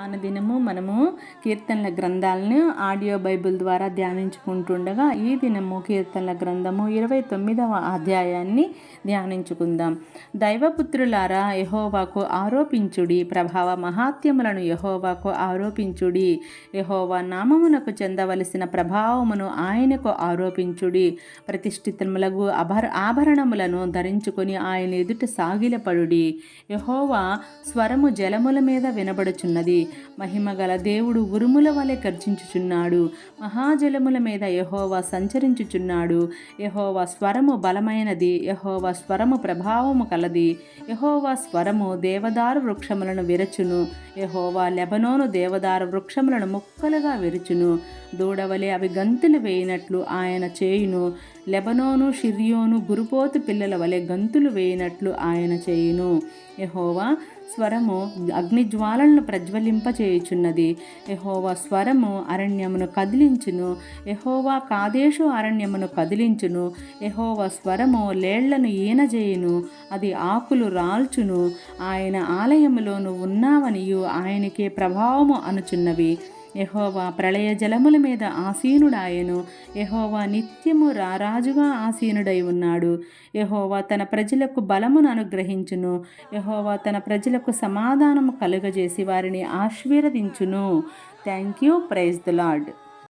అనుదినము మనము కీర్తనల గ్రంథాలను ఆడియో బైబిల్ ద్వారా ధ్యానించుకుంటుండగా ఈ దినము కీర్తనల గ్రంథము ఇరవై తొమ్మిదవ అధ్యాయాన్ని ధ్యానించుకుందాం. దైవపుత్రులారా యహోవాకు ఆరోపించుడి. ప్రభావ మహాత్యములను యహోవాకు ఆరోపించుడి. యహోవా నామమునకు చెందవలసిన ప్రభావమును ఆయనకు ఆరోపించుడి. ప్రతిష్ఠితములకు అభర ఆభరణములను ధరించుకొని ఆయన ఎదుట సాగిలపడుడి. యహోవా స్వరము జలముల మీద వినబడుచున్నది. మహిమగల దేవుడు ఉరుముల వలె గర్జించుచున్నాడు. మహాజలముల మీద యహోవా సంచరించుచున్నాడు. యహోవా స్వరము బలమైనది. యహోవా స్వరము ప్రభావము కలది. యహోవా స్వరము దేవదారు వృక్షములను విరచును. యహోవా లెబనోను దేవదారు వృక్షములను ముక్కలుగా విరుచును. దూడవలే అవి గంతులు వేయినట్లు ఆయన చేయును. లెబనోను షిరియోను గురుపోతు పిల్లల వలె గంతులు వేయినట్లు ఆయన చేయును. యహోవా స్వరము అగ్నిజ్వాలలను ప్రజ్వలింపచేయుచున్నది. యహోవా స్వరము అరణ్యమును కదిలించును. యహోవా కాదేశు అరణ్యమును కదిలించును. యహోవా స్వరము లేళ్ళను ఈనజేయును. అది ఆకులు రాల్చును. ఆయన ఆలయములోను ఉన్నావనియు ఆయనకే ప్రభావము అనుచున్నవి. యహోవా ప్రళయ జలముల మీద ఆసీనుడాయను. యహోవా నిత్యము రారాజుగా ఆసీనుడై ఉన్నాడు. యహోవా తన ప్రజలకు బలమును అనుగ్రహించును. యహోవా తన ప్రజలకు సమాధానము కలుగజేసి వారిని ఆశీర్వదించును. Thank you praise the lord